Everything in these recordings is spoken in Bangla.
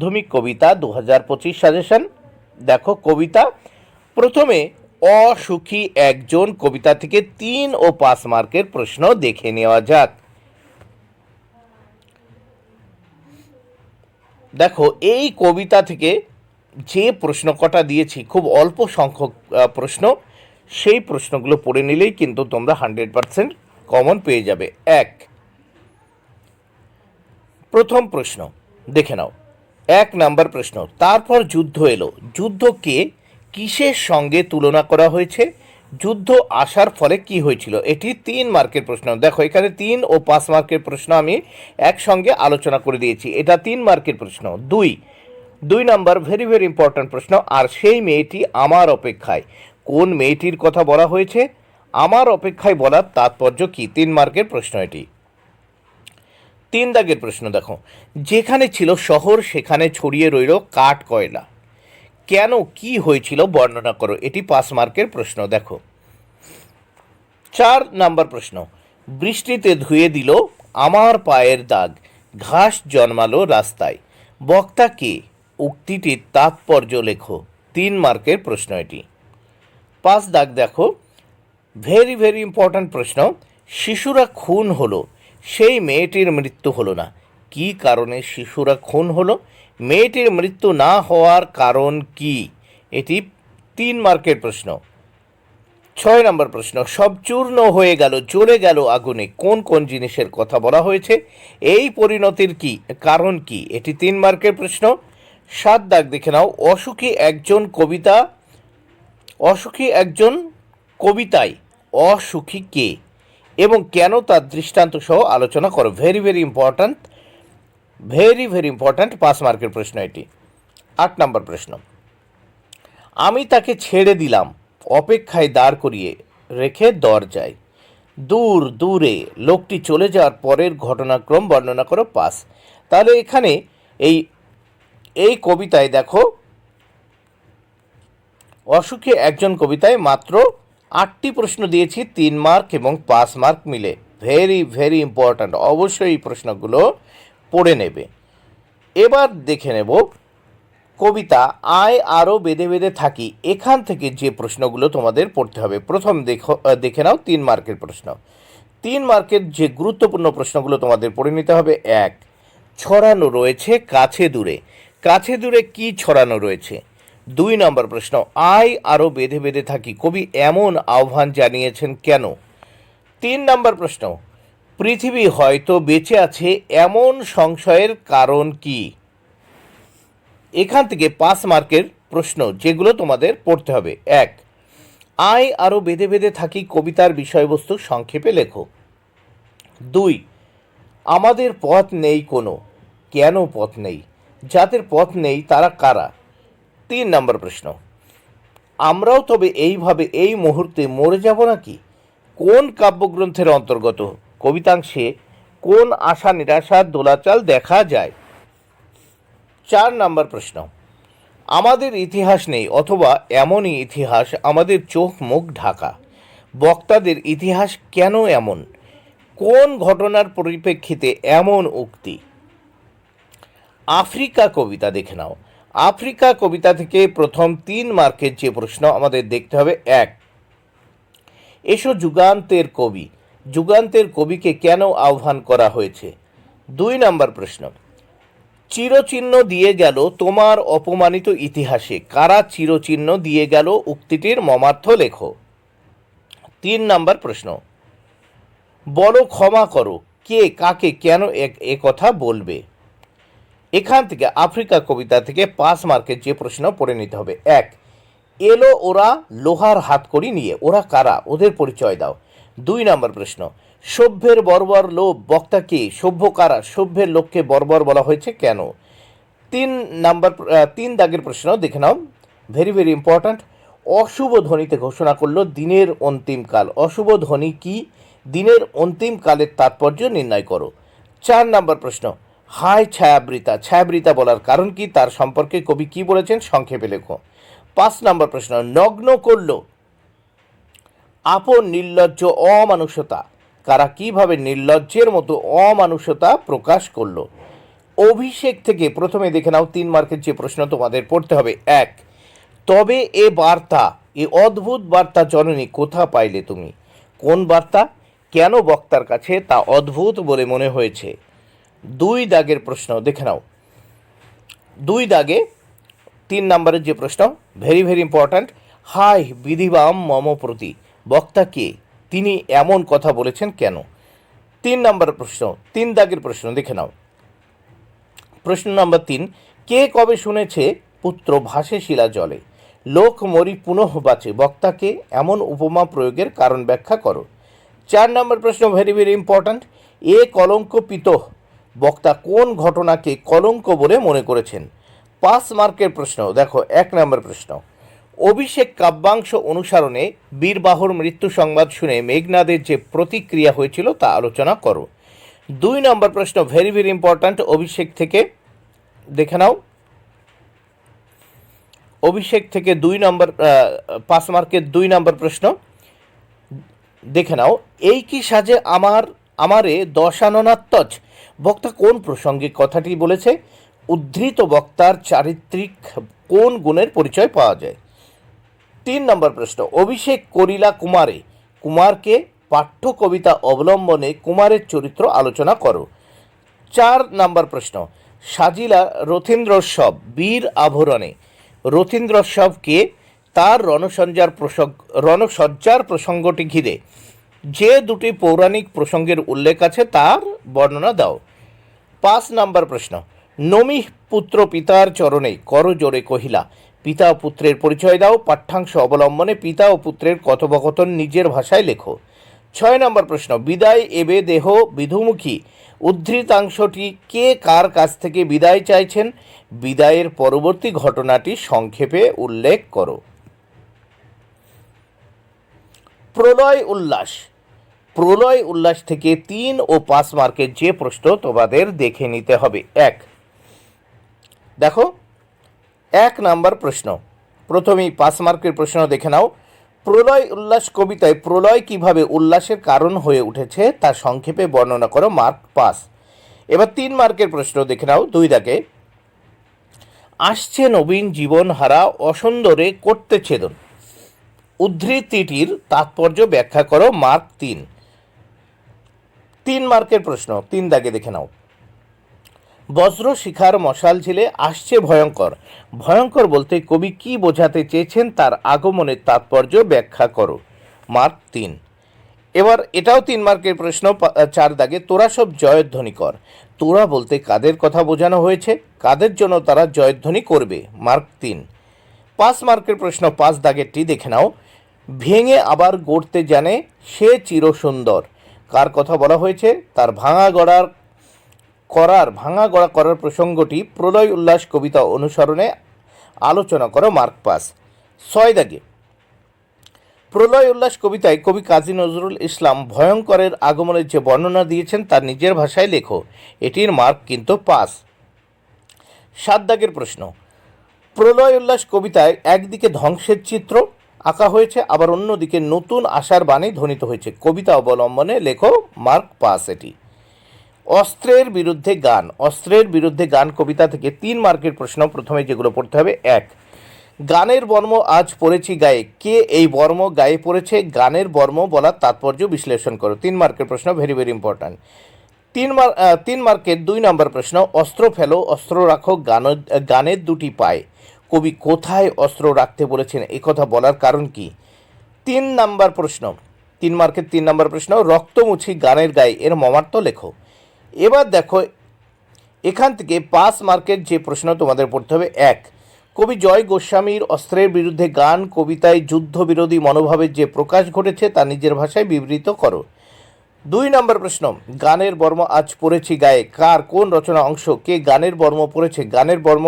মাধ্যমিক কবিতা দু হাজার পঁচিশ সাজেশন। দেখো কবিতা। প্রথমে, অসুখী একজন কবিতা থেকে তিন ও পাঁচ মার্কের প্রশ্ন দেখে নেওয়া যাক। দেখো, এই কবিতা থেকে যে প্রশ্ন কটা দিয়েছি, খুব অল্প সংখ্যক প্রশ্ন। সেই প্রশ্নগুলো পড়ে নিলেই কিন্তু তোমরা হান্ড্রেড পারসেন্ট কমন পেয়ে যাবে। এক। প্রথম প্রশ্ন, দেখে নাও। এক নাম্বার প্রশ্ন। তারপর যুদ্ধ এলো। যুদ্ধকে কিসের সঙ্গে তুলনা করা হয়েছে? যুদ্ধ আসার ফলে কি হয়েছিল? এটি তিন মার্কের প্রশ্ন। দেখো, এখানে তিন ও পাঁচ মার্কের প্রশ্ন আমি একসঙ্গে আলোচনা করে দিয়েছি। এটা তিন মার্কের প্রশ্ন। দুই। দুই নাম্বার ভেরি ভেরি ইম্পর্ট্যান্ট প্রশ্ন। আর সেই মেয়েটি আমার অপেক্ষায়। কোন মেয়েটির কথা বলা হয়েছে? আমার অপেক্ষায় বলার তাৎপর্য কি? তিন মার্কের প্রশ্ন এটি। তিন দাগের প্রশ্ন দেখো। যেখানে ছিল শহর, সেখানে ছড়িয়ে রইল কাঠ কয়লা। কেন, কি হয়েছিল বর্ণনা করো। এটি পাঁচ মার্কের প্রশ্ন, দেখো। চার নাম্বার প্রশ্ন, বৃষ্টিতে ধুয়ে দিল আমার পায়ের দাগ, ঘাস জন্মালো রাস্তায়। বক্তা কে? উক্তিটির তাৎপর্য লেখো। তিন মার্কের প্রশ্ন এটি। পাঁচ দাগ দেখো। ভেরি ভেরি ইম্পর্ট্যান্ট প্রশ্ন, শিশুরা খুন হলো সেই মেয়েটির মৃত্যু হলো না। কি কারণে শিশুরা খুন হলো? মেয়েটির মৃত্যু না হওয়ার কারণ কি? এটি তিন মার্কের প্রশ্ন। ছয় নম্বর প্রশ্ন, সব চূর্ণ হয়ে গেল, জ্বলে গেল আগুনে। কোন কোন জিনিসের কথা বলা হয়েছে? এই পরিণতির কি, কারণ কি? এটি তিন মার্কের প্রশ্ন। সাত দাগ দেখে নাও, অসুখী একজন কবিতা, অসুখী একজন কবিতায়, অসুখী কে? এবং কেন তার দৃষ্টান্ত সহ আলোচনা করো। Very very important very very important পাঁচ মার্কের প্রশ্ন এটি। আট নম্বর প্রশ্ন। আমি তাকে ছেড়ে দিলাম, অপেক্ষায় দাঁড় করিয়ে রেখে দরজায়। দূর, দূরে, লোকটি চলে যাওয়ার পরের ঘটনাক্রম বর্ণনা করো পাস তাহলে এখানে এই এই কবিতায় দেখো, অসুখে একজন কবিতায় মাত্র আটটি প্রশ্ন দিয়েছি, তিন মার্ক এবং পাঁচ মার্ক মিলে। ভেরি ভেরি ইম্পর্ট্যান্ট অবশ্যই এই প্রশ্নগুলো পড়ে নেবে। এবার দেখে নেব কবিতা, আয় আরও বেঁধে বেঁধে থাকি। এখান থেকে যে প্রশ্নগুলো তোমাদের পড়তে হবে। প্রথম দেখো দেখে নাও তিন মার্কের প্রশ্ন। তিন মার্কের যে গুরুত্বপূর্ণ প্রশ্নগুলো তোমাদের পড়ে নিতে হবে, এক, ছড়ানো রয়েছে কাছে দূরে। কাছে দূরে কি ছড়ানো রয়েছে? দুই নম্বর প্রশ্ন আয় আরও বেঁধে বেঁধে থাকি, কবি এমন আহ্বান জানিয়েছেন কেন? তিন নম্বর প্রশ্ন, পৃথিবী হয়তো বেঁচে আছে এমন সংশয়ের কারণ কি? এখান থেকে পাঁচ মার্কের প্রশ্ন, যেগুলো তোমাদের পড়তে হবে। এক আয় আরও বেঁধে বেঁধে থাকি কবিতার বিষয়বস্তু সংক্ষেপে লেখো। দুই, আমাদের পথ নেই কোনো। কেন পথ নেই? যাদের পথ নেই, তারা কারা? তিন নম্বর প্রশ্ন। আমরাও তবে এইভাবে এই মুহূর্তে মরে যাব নাকি? কোন কাব্যগ্রন্থের অন্তর্গত? কবিতাংশে কোন আশা নিরাশার দোলাচাল দেখা যায়? চার নম্বর প্রশ্ন। আমাদের ইতিহাস নেই, অথবা এমনই ইতিহাস আমাদের চোখ মুখ ঢাকা। বক্তাদের ইতিহাস কেন এমন? কোন ঘটনার পরিপ্রেক্ষিতে এমন উক্তি? আফ্রিকা কবিতা দেখে নাও। আফ্রিকা কবিতা থেকে প্রথম তিন মার্কের যে প্রশ্ন আমাদের দেখতে হবে, এক। এসো যুগান্তের কবি। যুগান্তের কবিকে কেন আহ্বান করা হয়েছে? দুই নম্বর প্রশ্ন। চিরচিহ্ন দিয়ে গেল তোমার অপমানিত ইতিহাসে। কারা চিরচিহ্ন দিয়ে গেল উক্তিটির মমার্থ লেখো? তিন নম্বর প্রশ্ন। বলো ক্ষমা করো। কে কাকে কেন এ- এ কথা বলবে? এখান থেকে আফ্রিকা কবিতা থেকে পাঁচ মার্কের যে প্রশ্ন পড়ে নিতে হবে। এক, এলো ওরা লোহার হাতকড়ি নিয়ে। ওরা কারা? ওদের পরিচয় দাও। দুই নম্বর প্রশ্ন, সভ্যের বর্বর লোভ বক্তা কে? সভ্য কারা? সভ্যের লোককে বর্বর বলা হয়েছে কেন? তিন নাম্বার তিন দাগের প্রশ্ন দেখে নাও। ভেরি ভেরি ইম্পর্ট্যান্ট অশুভ ধ্বনিতে ঘোষণা করল দিনের অন্তিম কাল। অশুভ ধ্বনি কি? দিনের অন্তিম কালের তাৎপর্য নির্ণয় করো। চার নাম্বার প্রশ্ন হায় ছায়াবৃতা ছায়াবৃতা বলার কারণ কি? তার সম্পর্কে কবি কি বলেছেন? সংক্ষেপে লেখো। পাঁচ নম্বর প্রশ্ন, নগ্ন করল। আপন নির্লজ্জ অমানুষতা। কারা কীভাবে নির্লজ্জের মতো অমানুষতা প্রকাশ করল? অভিষেক থেকে প্রথমে দেখে নাও তিন মার্কের যে প্রশ্ন তোমাদের পড়তে হবে। এক, তবে এ বার্তা, এ অদ্ভুত বার্তা জননী কোথা পাইলে তুমি? কোন বার্তা? কেন বক্তার কাছে তা অদ্ভুত বলে মনে হয়েছে? দুই দাগের প্রশ্ন, দেখে নাও। দুই দাগে তিন নম্বরের যে প্রশ্ন ভেরি ভেরি ইম্পর্ট্যান্ট হাই বিধিবাম মম প্রতি, বক্তা কে? তিনি এমন কথা বলেছেন কেন? তিন নম্বর প্রশ্ন, তিন দাগের প্রশ্ন, দেখে নাও। প্রশ্ন নম্বর তিন, কে কবে শুনেছে পুত্র ভাসে শিলা জলে? লোক মরি পুনঃ বাঁচে বক্তাকে এমন উপমা প্রয়োগের কারণ ব্যাখ্যা করো। চার নম্বর প্রশ্ন ভেরি ভেরি ইম্পর্ট্যান্ট এ কলঙ্ক পিত বক্তা কোন ঘটনাকে কলঙ্ক বলে মনে করেছেন? পাঁচ মার্কের প্রশ্ন, দেখো, এক নম্বর প্রশ্ন। অভিষেক কাব্যাংশ অনুসরণে বীরবাহুর মৃত্যু সংবাদ শুনে মেঘনাদের যে প্রতিক্রিয়া হয়েছিল তা আলোচনা করো। দুই নম্বর প্রশ্ন ভেরি ভেরি ইম্পর্ট্যান্ট অভিষেক থেকে দেখে নাও। অভিষেক থেকে দুই নম্বর পাঁচ মার্কের দুই নম্বর প্রশ্ন দেখে নাও। এই কি সাজে আমার, আমারে দশাননাত্মজ বক্তা কোন প্রসঙ্গে কথাটি বলেছে? উদ্ধৃত বক্তার চারিত্রিক কোন গুণের পরিচয় পাওয়া যায়? তিন নম্বর প্রশ্ন, অভিষেক করিলা কুমারে, কুমারকে পাঠ্য কবিতা অবলম্বনে কুমারের চরিত্র আলোচনা করো। চার নম্বর প্রশ্ন, সাজিলা রথীন্দ্রোৎসব, বীর আভরণে, রথীন্দ্রোৎসবকে তার রণসঞ্জার প্রসঙ্গ, রণসজ্জার প্রসঙ্গটি ঘিরে যে দুটি পৌরাণিক প্রসঙ্গের উল্লেখ আছে তার বর্ণনা দাও। পাঁচ নাম্বার প্রশ্ন। নমিহ পুত্র পিতার চরণে করজোরে কহিলা, পিতা পুত্রের পরিচয় দাও, পাঠ্যাংশ অবলম্বনে পিতা ও পুত্রের কথোপকথন নিজের ভাষায় লেখো। ছয় নম্বর প্রশ্ন, বিদায় এবে দেহ বিধুমুখী, উদ্ধৃতাংশটি কে কার কাছ থেকে বিদায় চাইছেন? বিদায়ের পরবর্তী ঘটনাটি সংক্ষেপে উল্লেখ করো। প্রলয় উল্লাস প্রলয় উল্লাস থেকে তিন ও পাঁচ মার্কের যে প্রশ্ন তোমাদের দেখে নিতে হবে। এক, দেখো, এক নাম্বার প্রশ্ন। প্রথমেই পাঁচ মার্কের প্রশ্ন দেখে নাও। প্রলয় উল্লাস কবিতায় প্রলয় কীভাবে উল্লাসের কারণ হয়ে উঠেছে তা সংক্ষেপে বর্ণনা করো, মার্ক পাস এবার তিন মার্কের প্রশ্ন দেখে নাও, দুই দাগে। আসছে নবীন জীবন হারা অসুন্দরে করতে ছেদন। উদ্ধৃতিটির তাৎপর্য ব্যাখ্যা করো, মার্ক তিন। তিন মার্কের প্রশ্ন, তিন দাগে দেখে নাও। বজ্র, শিখার, মশাল ঝিলে আসছে ভয়ঙ্কর। ভয়ঙ্কর বলতে কবি কি বোঝাতে চেয়েছেন তার আগমনের তাৎপর্য ব্যাখ্যা করো। মার্ক তিন। এবার এটাও তিন মার্কের প্রশ্ন চার দাগে, তোরা সব জয়ধ্বনি কর তোরা বলতে কাদের কথা বোঝানো হয়েছে? কাদের জন্য তারা জয়ধ্বনি করবে? মার্ক তিন। পাঁচ মার্কের প্রশ্ন, পাঁচ দাগেরটি দেখে নাও। ভেঙে আবার গড়তে জানে সে চিরসুন্দর। কার কথা বলা হয়েছে? তার ভাঙা গড়ার করার, ভাঙা গড়া করার প্রসঙ্গটি প্রলয় উল্লাস কবিতা অনুসরণে আলোচনা করো মার্ক পাস। ছয় দাগে। প্রলয় উল্লাস কবিতায় কবি কাজী নজরুল ইসলাম ভয়ঙ্করের আগমনের যে বর্ণনা দিয়েছেন তার নিজের ভাষায় লেখো। এটির মার্ক কিন্তু পাস। সাত দাগের প্রশ্ন। প্রলয় উল্লাস কবিতায় একদিকে ধ্বংসের চিত্র আঁকা হয়েছে, আবার অন্যদিকে নতুন আশার বাণী ধ্বনিত হয়েছে। কবিতা অবলম্বনে লেখো মার্ক পাস এটি অস্ত্রের বিরুদ্ধে গান। অস্ত্রের বিরুদ্ধে গান কবিতা থেকে তিন মার্কের প্রশ্ন প্রথমে যেগুলো পড়তে হবে, এক, গানের বর্ম আজ পড়েছি গায়ে। কে এই বর্ম গায়ে পড়েছে? গানের বর্ম বলার তাৎপর্য বিশ্লেষণ করো। তিন মার্কের প্রশ্ন ভেরি ভেরি ইম্পর্ট্যান্ট তিন মার তিন মার্কের দুই নম্বর প্রশ্ন, অস্ত্র ফেলো, অস্ত্র রাখো, গান, গানের দুটি পায়। কবি কোথায় অস্ত্র রাখতে বলেছেন? কথা বলার কারণ কি? তিন নাম্বার প্রশ্ন। তিন মার্কের তিন নাম্বার প্রশ্ন, রক্তমুছি গানের গায়ে এর মমার্থ লেখো। এবার দেখো, এখান থেকে পাস মার্কের যে প্রশ্ন তোমাদের পড়তে হবে, এক, কবি জয় গোস্বামীর অস্ত্রের বিরুদ্ধে গান, কবিতায় যুদ্ধবিরোধী মনোভাবের যে প্রকাশ ঘটেছে তা নিজের ভাষায় বিবৃত করো। দুই নম্বর প্রশ্ন, গানের বর্ম আজ পড়েছি গায়ে, কার কোন রচনা অংশ, কে গানের বর্ম পড়েছে, গানের বর্ম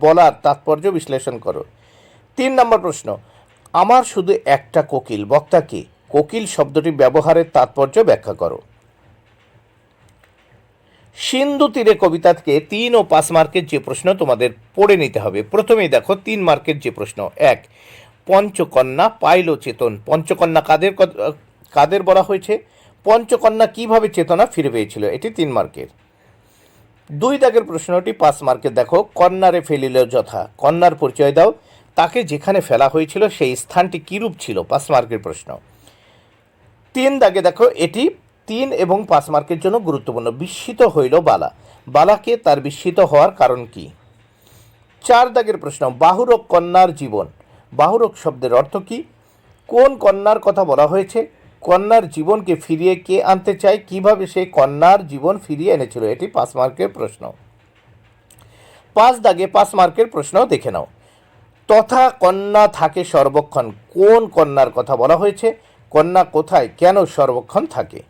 বলার তাৎপর্য বিশ্লেষণ করো। তিন নম্বর প্রশ্ন, আমার শুধু একটা কোকিল, বক্তা কে? কোকিল শব্দটি ব্যবহারের তাৎপর্য ব্যাখ্যা করো। সিন্ধু তীরে কবিতা থেকে তিন ও পাঁচ মার্কের যে প্রশ্ন তোমাদের পড়ে নিতে হবে। প্রথমেই দেখো, তিন মার্কের যে প্রশ্ন, এক, পঞ্চকন্যা পাইল চেতন, পঞ্চকন্যা কাদের কাদের বলা হয়েছে? পঞ্চকন্যা কীভাবে চেতনা ফিরে পেয়েছিল? এটি তিন মার্কের। দুই দাগের প্রশ্নটি পাঁচ মার্কে দেখো। কন্যারে ফেলিল যথা। কন্যার পরিচয় দাও। তাকে যেখানে ফেলা হয়েছিল, সেই স্থানটি কিরূপ ছিল? পাঁচ মার্কের প্রশ্ন। তিন দাগে দেখো, এটি তিন এবং পাঁচ মার্কের জন্য গুরুত্বপূর্ণ। বিস্মিত হইল বালা। বালাকে তার বিস্মিত হওয়ার কারণ কি? চার দাগের প্রশ্ন বাহুরক কন্যার জীবন। বাহুরক শব্দের অর্থ কি? কোন কন্যার কথা বলা হয়েছে? কন্যার জীবনকে ফিরিয়ে কে আনতে চায়, কীভাবে সেই কন্যার জীবন ফিরিয়ে এনেছিল, এটি পাঁচ মার্কের প্রশ্ন। পাঁচ দাগে পাঁচ মার্কের প্রশ্ন দেখে নাও। তথা কন্যা থাকে সর্বক্ষণ, কোন কন্যার কথা বলা হয়েছে? কন্যা কোথায়? কেন সর্বক্ষণ থাকে?